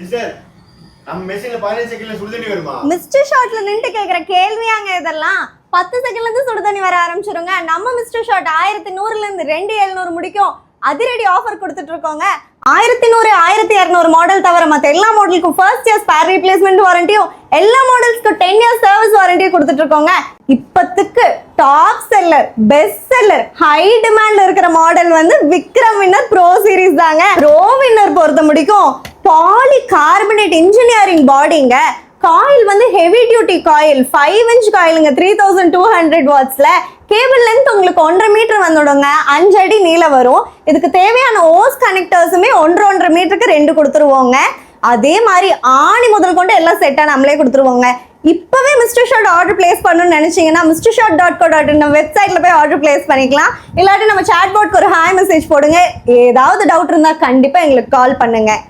Sister நம்ம மெஷின்ல பதினஞ்சு செகண்ட்ல சுடுதண்ணி வருமா? மிஸ்டர் ஷாட்ல நின்று கேக்குற கேள்வியாங்க இதெல்லாம் பத்து செகண்ட்ல இருந்து சுடு தண்ணி வர ஆரம்பிச்சிருங்க. நம்ம மிஸ்டர் ஷாட் ஆயிரத்தி நூறுல இருந்து ரெண்டு எழுநூறு முடிக்கும். அதிரடி ஆஃபர் கொடுத்துட்டு இருக்கோங்க. ஆயிரத்தி நூறு ஆயிரத்தி இரநூறு மாடல் தவிர மற்ற எல்லா மாடலுக்கும் ஃபர்ஸ்ட் இயர் ஸ்பேர் ரீப்ளேஸ்மெண்ட் வாரண்டியும் எல்லா மாடல்ஸ்க்கும் டென் இயர்ஸ் சர்வீஸ் வாரண்டியும் கொடுத்துட்டு இருக்கோங்க. இப்பத்துக்கு top seller best seller high டிமாண்ட்ல இருக்கிற மாடல் வந்து விக்ரம் வின்னர் ப்ரோ சீரீஸ் தாங்க. ப்ரோ வின்னர் பொறுத்த முடிக்கும். பாலி கார்பனேட் இன்ஜினியரிங் பாடிங்க காயில் வந்து heavy duty coil. Five inch காயிலுங்க three thousand two hundred வாட்ஸில் கேபிள் லென்த் உங்களுக்கு ஒன்றரை மீட்டர் வந்துடுங்க. அஞ்சு அடி நீளம் வரும். இதுக்கு தேவையான ஓஸ் கனெக்டர்ஸுமே ஒன்றரை ஒன்றரை மீட்டருக்கு ரெண்டு கொடுத்துருவோங்க. அதே மாதிரி ஆணி முதல் கொண்டு எல்லாம் செட்டாக நம்மளே கொடுத்துருவோங்க. இப்போவே மிஸ்டர் ஷாட் ஆர்டர் பிளேஸ் பண்ணணும்னு நினச்சிங்கன்னா mister shot dot go dot in வெப்சைட்டில் போய் ஆர்டர் பிளேஸ் பண்ணிக்கலாம். இல்லாட்டி நம்ம chat board ஒரு ஹாய் மெசேஜ் போடுங்க. ஏதாவது டவுட் இருந்தால் கண்டிப்பாக எங்களுக்கு கால் பண்ணுங்கள்